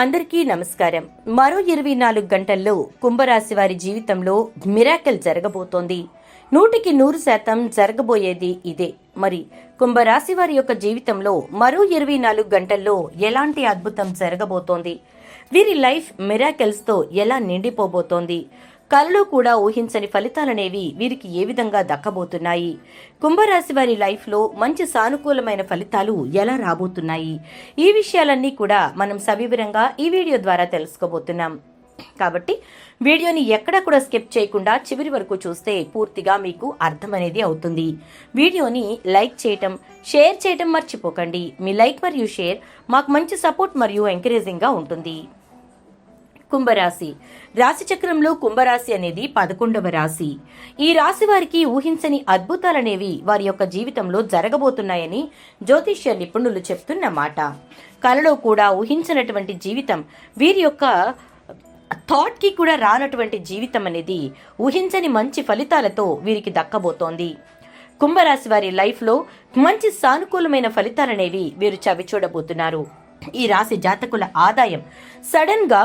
అందరికీ నమస్కారం. మరో ఇరవై నాలుగు గంటల్లో కుంభరాశి వారి జీవితంలో మిరాకిల్ జరగబోతోంది. నూటికి నూరు శాతం జరగబోయేది ఇదే. మరి కుంభరాశి వారి యొక్క జీవితంలో మరో ఇరవై నాలుగు గంటల్లో ఎలాంటి అద్భుతం జరగబోతోంది? వీరి లైఫ్ మిరాకిల్స్తో ఎలా నిండిపోబోతోంది? కలలో కూడా ఊహించని ఫలితాలనేవి వీరికి ఏ విధంగా దక్కబోతున్నాయి? కుంభరాశి వారి లైఫ్లో మంచి సానుకూలమైన ఫలితాలు ఎలా రాబోతున్నాయి? ఈ విషయాలన్నీ కూడా మనం సవివరంగా ఈ వీడియో ద్వారా తెలుసుకోబోతున్నాం. కాబట్టి వీడియోని ఎక్కడా కూడా స్కిప్ చేయకుండా చివరి వరకు చూస్తే పూర్తిగా మీకు అర్థం అనేది అవుతుంది. వీడియోని లైక్ చేయటం షేర్ చేయటం మర్చిపోకండి. మీ లైక్ మరియు షేర్ మాకు మంచి సపోర్ట్ మరియు ఎంకరేజింగ్గా ఉంటుంది. కుంభరాశి. రాశి చక్రంలో కుంభరాశి అనేది పదకొండవ రాశి. ఈ రాశి వారికి ఊహించని అద్భుతాలనేవి వారి యొక్క జీవితంలో జరగబోతున్నాయని జ్యోతిష్య నిపుణులు చెప్తున్న మాట. కలలో కూడా ఊహించినటువంటి జీవితం వీరి యొక్క థాట్కి కూడా రానటువంటి జీవితం అనేది ఊహించని మంచి ఫలితాలతో వీరికి దక్కబోతోంది. కుంభరాశి వారి లైఫ్లో మంచి సానుకూలమైన ఫలితాలనేవి వీరు చవి చూడబోతున్నారు ఈ రాశి జాతకుల ఆదాయం సడన్గా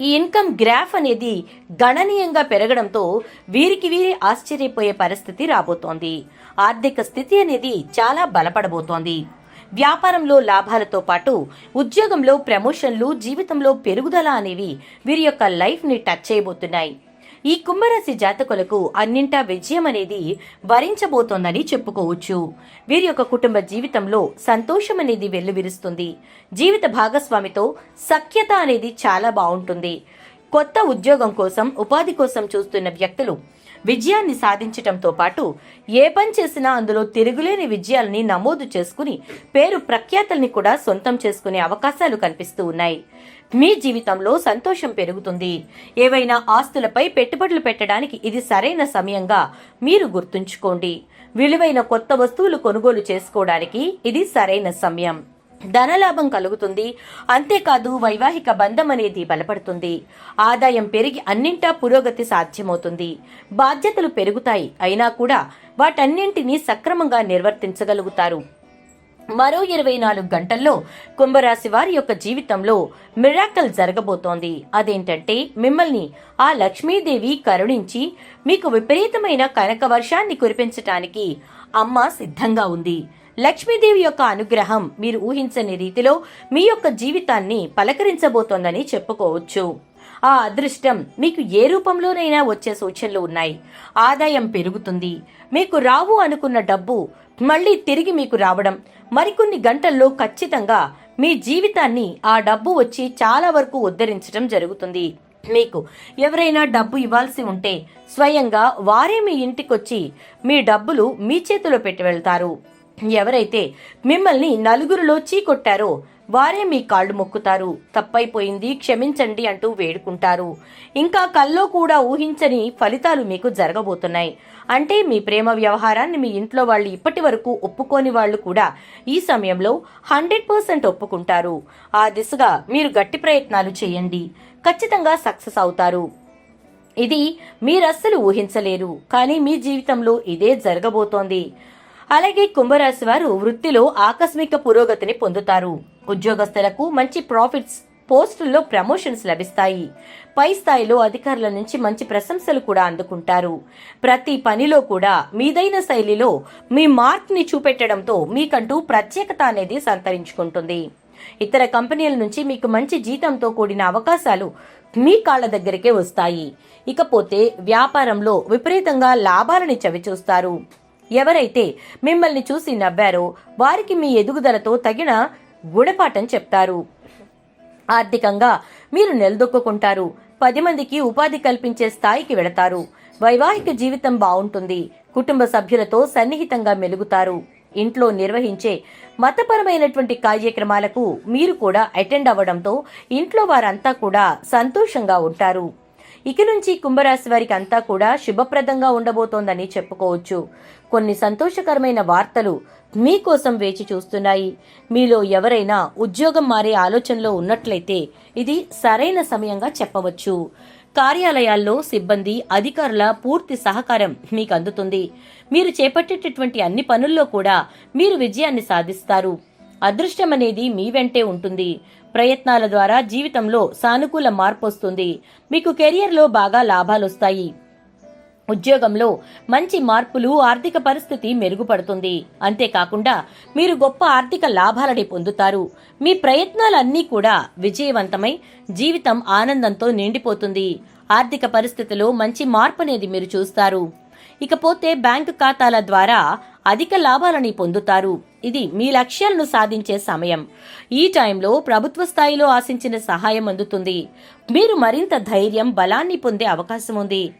ఈ ఇన్కమ్ గ్రాఫ్ అనేది గణనీయంగా పెరగడంతో వీరికి వీరి ఆశ్చర్యపోయే పరిస్థితి రాబోతోంది. ఆర్థిక స్థితి అనేది చాలా బలపడబోతోంది. వ్యాపారంలో లాభాలతో పాటు ఉద్యోగంలో ప్రమోషన్లు జీవితంలో పెరుగుదల అనేవి వీరి యొక్క లైఫ్ని టచ్ చేయబోతున్నాయి. ఈ కుంభరాశి జాతకులకు అన్నింటా విజయం అనేది వరించబోతోందని చెప్పుకోవచ్చు. వీరి యొక్క కుటుంబ జీవితంలో సంతోషం అనేది వెల్లువిరుస్తుంది. జీవిత భాగస్వామితో సఖ్యత అనేది చాలా బాగుంటుంది. కొత్త ఉద్యోగం కోసం ఉపాధి కోసం చూస్తున్న వ్యక్తులు విజయాన్ని సాధించటంతో పాటు ఏ పని చేసినా అందులో తిరుగులేని విజయాల్ని నమోదు చేసుకుని పేరు ప్రఖ్యాతల్ని కూడా సొంతం చేసుకునే అవకాశాలు కనిపిస్తూ ఉన్నాయి. మీ జీవితంలో సంతోషం పెరుగుతుంది. ఏవైనా ఆస్తులపై పెట్టుబడులు పెట్టడానికి ఇది సరైన సమయంగా మీరు గుర్తుంచుకోండి. విలువైన కొత్త వస్తువులు కొనుగోలు చేసుకోవడానికి ఇది సరైన సమయం. ధనలాభం కలుగుతుంది. అంతేకాదు వైవాహిక బంధం అనేది బలపడుతుంది. ఆదాయం పెరిగి అన్నింటా పురోగతి సాధ్యమవుతుంది. బాధ్యతలు పెరుగుతాయి. అయినా కూడా వాటన్నింటినీ సక్రమంగా నిర్వర్తించగలుగుతారు. మరో ఇరవై నాలుగు గంటల్లో కుంభరాశి వారి యొక్క జీవితంలో మిరాకల్ జరగబోతోంది. అదేంటంటే మిమ్మల్ని ఆ లక్ష్మీదేవి కరుణించి మీకు విపరీతమైన కనక వర్షాన్ని కురిపించటానికి అమ్మ సిద్ధంగా ఉంది. లక్ష్మీదేవి యొక్క అనుగ్రహం మీరు ఊహించని రీతిలో మీ యొక్క జీవితాన్ని పలకరించబోతోందని చెప్పుకోవచ్చు. ఆ అదృష్టం మీకు ఏ రూపంలోనైనా వచ్చే సూచనలు ఉన్నాయి. ఆదాయం పెరుగుతుంది. మీకు రావు అనుకున్న డబ్బు మళ్ళీ తిరిగి మీకు రావడం మరికొన్ని గంటల్లో ఖచ్చితంగా మీ జీవితాన్ని ఆ డబ్బు వచ్చి చాలా వరకు ఉద్ధరించడం జరుగుతుంది. మీకు ఎవరైనా డబ్బు ఇవ్వాల్సి ఉంటే స్వయంగా వారే మీ ఇంటికొచ్చి మీ డబ్బులు మీ చేతిలో పెట్టి వెళ్తారు. ఎవరైతే మిమ్మల్ని నలుగురిలో చీకొట్టారో వారే మీ కాళ్ళు మొక్కుతారు. తప్పైపోయింది క్షమించండి అంటూ వేడుకుంటారు. ఇంకా కల్లో కూడా ఊహించని ఫలితాలు మీకు జరగబోతున్నాయి. అంటే మీ ప్రేమ వ్యవహారాన్ని మీ ఇంట్లో వాళ్ళు ఇప్పటి వరకు ఒప్పుకోని వాళ్ళు కూడా ఈ సమయంలో హండ్రెడ్ పర్సెంట్ ఒప్పుకుంటారు. ఆ దిశగా మీరు గట్టి ప్రయత్నాలు చేయండి. ఖచ్చితంగా సక్సెస్ అవుతారు. ఇది మీరస్సలు ఊహించలేరు. కానీ మీ జీవితంలో ఇదే జరగబోతోంది. అలాగే కుంభరాశి వారు వృత్తిలో ఆకస్మిక పురోగతిని పొందుతారు. ఉద్యోగస్తులకు మంచి ప్రాఫిట్స్ పోస్టుల్లో ప్రమోషన్స్ లభిస్తాయి. పై స్థాయిలో అధికారుల నుంచి మంచి ప్రశంసలు కూడా అందుకుంటారు. ప్రతి పనిలో కూడా మీదైన శైలిలో మీ మార్క్ని చూపెట్టడంతో మీకంటూ ప్రత్యేకత అనేది సంతరించుకుంటుంది. ఇతర కంపెనీల నుంచి మీకు మంచి జీతంతో కూడిన అవకాశాలు మీ కాళ్ళ దగ్గరికే వస్తాయి. ఇకపోతే వ్యాపారంలో విపరీతంగా లాభాలని చవిచూస్తారు. ఎవరైతే మిమ్మల్ని చూసి నవ్వారో వారికి మీ ఎదుగుదలతో తగిన గుణపాఠం చెప్తారు. ఆర్థికంగా మీరు నిలదొక్కుంటారు పది మందికి ఉపాధి కల్పించే స్థాయికి వెళతారు. వైవాహిక జీవితం బాగుంటుంది. కుటుంబ సభ్యులతో సన్నిహితంగా మెలుగుతారు. ఇంట్లో నిర్వహించే మతపరమైనటువంటి కార్యక్రమాలకు మీరు కూడా అటెండ్ అవ్వడంతో ఇంట్లో వారంతా కూడా సంతోషంగా ఉంటారు. ఇక నుంచి కుంభరాశి వారికి అంతా కూడా శుభప్రదంగా ఉండబోతోందని చెప్పుకోవచ్చు. కొన్ని సంతోషకరమైన వార్తలు మీకోసం వేచి చూస్తున్నాయి. మీలో ఎవరైనా ఉద్యోగం మారే ఆలోచనలో ఉన్నట్లయితే ఇది సరైన సమయంగా చెప్పవచ్చు. కార్యాలయాల్లో సిబ్బంది అధికారుల పూర్తి సహకారం మీకు అందుతుంది. మీరు చేపట్టేటటువంటి అన్ని పనుల్లో కూడా మీరు విజయాన్ని సాధిస్తారు. అదృష్టం అనేది మీ వెంటే ఉంటుంది. ప్రయత్నాల ద్వారా జీవితంలో సానుకూల మార్పు వస్తుంది మీకు కెరియర్లో బాగా లాభాలు వస్తాయి ఉద్యోగంలో మంచి మార్పులు ఆర్థిక పరిస్థితి మెరుగుపడుతుంది. అంతేకాకుండా మీరు గొప్ప ఆర్థిక లాభాలని పొందుతారు. మీ ప్రయత్నాలన్నీ కూడా విజయవంతమై జీవితం ఆనందంతో నిండిపోతుంది. ఆర్థిక పరిస్థితిలో మంచి మార్పు అనేది మీరు చూస్తారు. ఇకపోతే బ్యాంకు ఖాతాల ద్వారా అధిక లాభాలని పొందుతారు. ఇది మీ లక్ష్యాలను సాధించే సమయం. ఈ టైంలో ప్రభుత్వ స్థాయిలో ఆశించిన సహాయం అందుతుంది. మీరు మరింత ధైర్యం బలాన్ని పొందే అవకాశం ఉంది.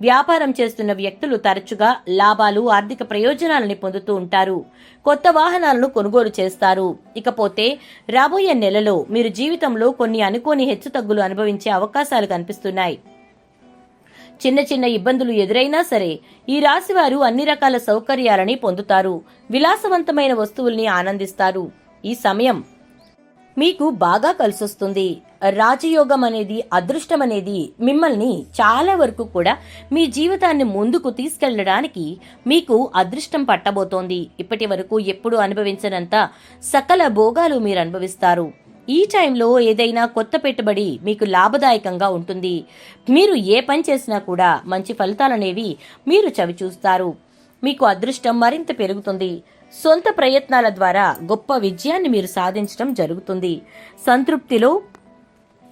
వ్యాపారం చేస్తున్న వ్యక్తులు తరచుగా లాభాలు ఆర్థిక ప్రయోజనాలని పొందుతూ ఉంటారు. కొత్త వాహనాలను కొనుగోలు చేస్తారు. ఇకపోతే రాబోయే నెలలో మీరు జీవితంలో కొన్ని అనుకోని హెచ్చుతగ్గులు అనుభవించే అవకాశాలు కనిపిస్తున్నాయి. చిన్న చిన్న ఇబ్బందులు ఎదురైనా సరే ఈ రాశి వారు అన్ని రకాల సౌకర్యాలని పొందుతారు. విలాసవంతమైన వస్తువుల్ని ఆనందిస్తారు. ఈ సమయం మీకు బాగా కలిసొస్తుంది. రాజయోగం అనేది అదృష్టం అనేది మిమ్మల్ని చాలా వరకు కూడా మీ జీవితాన్ని ముందుకు తీసుకెళ్ళడానికి మీకు అదృష్టం పట్టబోతోంది. ఇప్పటి వరకు ఎప్పుడు అనుభవించనంత సకల భోగాలు మీరు అనుభవిస్తారు. ఈ టైంలో ఏదైనా కొత్త పెట్టుబడి మీకు లాభదాయకంగా ఉంటుంది. మీరు ఏ పని చేసినా కూడా మంచి ఫలితాలనేవి మీరు చవిచూస్తారు మీకు అదృష్టం మరింత పెరుగుతుంది. సొంత ప్రయత్నాల ద్వారా గొప్ప విజయాన్ని మీరు సాధించడం జరుగుతుంది. సంతృప్తిలో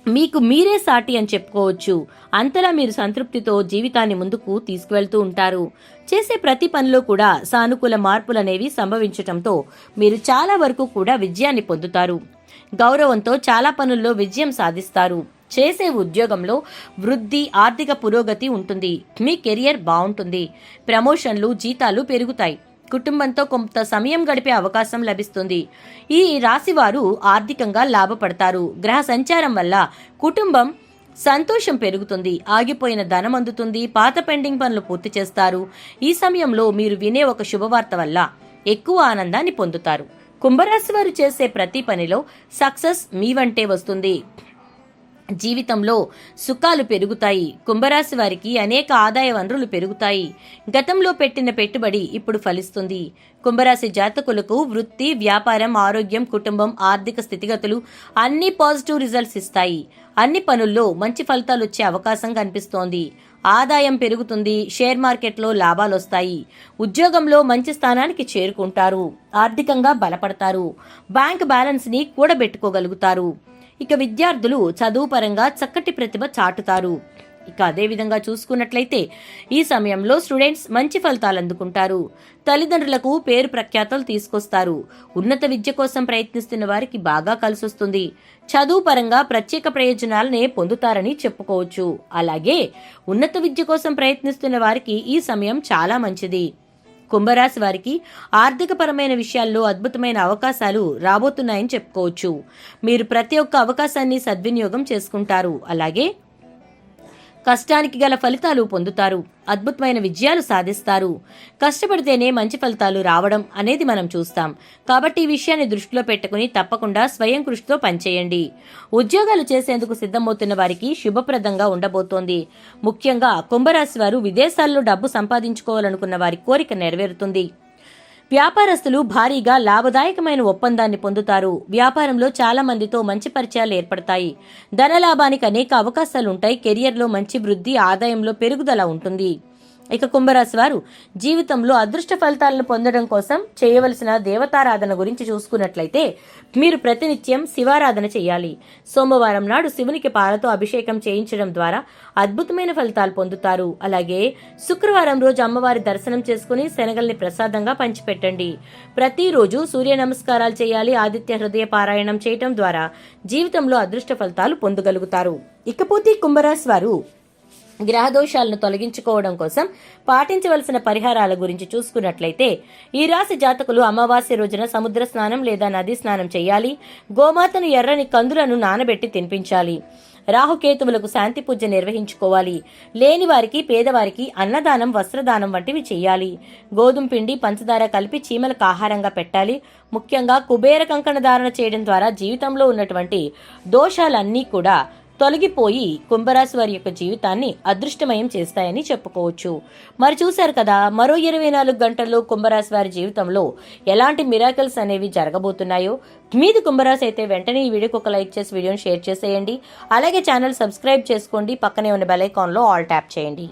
మీకు మీరే సాటి అని చెప్పుకోవచ్చు. అంతలా మీరు సంతృప్తితో జీవితాన్ని ముందుకు తీసుకువెళ్తూ ఉంటారు. చేసే ప్రతి పనిలో కూడా సానుకూల మార్పులనేవి సంభవించటంతో మీరు చాలా వరకు కూడా విజయాన్ని పొందుతారు. గౌరవంతో చాలా పనుల్లో విజయం సాధిస్తారు. చేసే ఉద్యోగంలో వృద్ధి ఆర్థిక పురోగతి ఉంటుంది. మీ కెరియర్ బాగుంటుంది. ప్రమోషన్లు జీతాలు పెరుగుతాయి. కుటుంబంతో కొంత సమయం గడిపే అవకాశం లభిస్తుంది. ఈ రాశివారు ఆర్థికంగా లాభపడతారు. గ్రహ సంచారం వల్ల కుటుంబం సంతోషం పెరుగుతుంది. ఆగిపోయిన ధనం అందుతుంది. పాత పెండింగ్ పనులు పూర్తి చేస్తారు. ఈ సమయంలో మీరు వినే ఒక శుభవార్త వల్ల ఎక్కువ ఆనందాన్ని పొందుతారు. కుంభరాశి వారు చేసే ప్రతి పనిలో సక్సెస్ మీ వంటే వస్తుంది. జీవితంలో సుఖాలు పెరుగుతాయి. కుంభరాశి వారికి అనేక ఆదాయ వనరులు పెరుగుతాయి. గతంలో పెట్టిన పెట్టుబడి ఇప్పుడు ఫలిస్తుంది. కుంభరాశి జాతకులకు వృత్తి వ్యాపారం ఆరోగ్యం కుటుంబం ఆర్థిక స్థితిగతులు అన్ని పాజిటివ్ రిజల్ట్స్ ఇస్తాయి. అన్ని పనుల్లో మంచి ఫలితాలు వచ్చే అవకాశం కనిపిస్తోంది. ఆదాయం పెరుగుతుంది షేర్ మార్కెట్లో లాభాలొస్తాయి. ఉద్యోగంలో మంచి స్థానానికి చేరుకుంటారు. ఆర్థికంగా బలపడతారు. బ్యాంక్ బ్యాలెన్స్ని కూడబెట్టుకోగలుగుతారు. ఇక విద్యార్థులు చదువు పరంగా చక్కటి ప్రతిభ చాటుతారు. ఇక అదే విధంగా చూసుకున్నట్లయితే ఈ సమయంలో స్టూడెంట్స్ మంచి ఫలితాలు అందుకుంటారు. తల్లిదండ్రులకు పేరు ప్రఖ్యాతలు తీసుకొస్తారు. ఉన్నత విద్య కోసం ప్రయత్నిస్తున్న వారికి బాగా కలిసొస్తుంది. చదువు పరంగా ప్రత్యేక ప్రయోజనాలనే పొందుతారని చెప్పుకోవచ్చు. అలాగే ఉన్నత విద్య కోసం ప్రయత్నిస్తున్న వారికి ఈ సమయం చాలా మంచిది. కుంభరాశి వారికి ఆర్థికపరమైన విషయాల్లో అద్భుతమైన అవకాశాలు రాబోతున్నాయని చెప్పుకోవచ్చు. మీరు ప్రతి ఒక్క అవకాశాన్ని సద్వినియోగం చేసుకుంటారు. అలాగే కష్టానికి గల ఫలితాలు పొందుతారు. అద్భుతమైన విజయాలు సాధిస్తారు. కష్టపడితేనే మంచి ఫలితాలు రావడం అనేది మనం చూస్తాం. కాబట్టి ఈ విషయాన్ని దృష్టిలో పెట్టుకుని తప్పకుండా స్వయం కృషితో పనిచేయండి. ఉద్యోగాలు చేసేందుకు సిద్ధమవుతున్న వారికి శుభప్రదంగా ఉండబోతోంది. ముఖ్యంగా కుంభరాశి వారు విదేశాల్లో డబ్బు సంపాదించుకోవాలనుకున్న వారి కోరిక నెరవేరుతుంది. వ్యాపారస్తులు భారీగా లాభదాయకమైన ఒప్పందాన్ని పొందుతారు. వ్యాపారంలో చాలా మందితో మంచి పరిచయాలు ఏర్పడతాయి. ధనలాభానికి అనేక అవకాశాలుంటాయి. కెరియర్లో మంచి వృద్ధి ఆదాయంలో పెరుగుదల ఉంటుంది. ఇక కుంభరాశి వారు జీవితంలో అదృష్ట ఫలితాలను పొందడం కోసం చేయవలసిన దేవతారాధన గురించి చూసుకున్నట్లయితే మీరు ప్రతినిత్యం శివారాధన చేయాలి. సోమవారం నాడు శివునికి పాలతో అభిషేకం చేయించడం ద్వారా అద్భుతమైన ఫలితాలు పొందుతారు. అలాగే శుక్రవారం రోజు అమ్మవారి దర్శనం చేసుకుని శనగల్ని ప్రసాదంగా పంచిపెట్టండి. ప్రతిరోజు సూర్య నమస్కారాలు చేయాలి. ఆదిత్య హృదయ పారాయణం చేయటం ద్వారా జీవితంలో అదృష్ట ఫలితాలు పొందగలుగుతారు. ఇకపోతే కుంభరాశి వారు గ్రహదోషాలను తొలగించుకోవడం కోసం పాటించవలసిన పరిహారాల గురించి చూసుకున్నట్లయితే ఈ రాశి జాతకులు అమావాస్య రోజున సముద్ర స్నానం లేదా నదీ స్నానం చేయాలి గోమాతను ఎర్రని కందులను నానబెట్టి తినిపించాలి రాహుకేతువులకు శాంతి పూజ నిర్వహించుకోవాలి లేని వారికి పేదవారికి అన్నదానం వస్త్రదానం వంటివి చేయాలి గోధుమ పిండి పంచదార కలిపి చీమలకు ఆహారంగా పెట్టాలి ముఖ్యంగా కుబేర కంకణ ధారణ చేయడం ద్వారా జీవితంలో ఉన్నటువంటి దోషాలన్నీ కూడా తొలగిపోయి కుంభరాశి వారి యొక్క జీవితాన్ని అదృష్టమయం చేస్తాయని చెప్పుకోవచ్చు. మరి చూశారు కదా మరో ఇరవై నాలుగు గంటల్లో కుంభరాశి వారి జీవితంలో ఎలాంటి మిరాకల్స్ అనేవి జరగబోతున్నాయో? మీది కుంభరాశి అయితే వెంటనే ఈ వీడియోకి ఒక లైక్ చేసి వీడియోని షేర్ చేసేయండి. అలాగే ఛానల్ సబ్స్క్రైబ్ చేసుకోండి. పక్కనే ఉన్న బెల్ ఐకాన్లో ఆల్ ట్యాప్ చేయండి.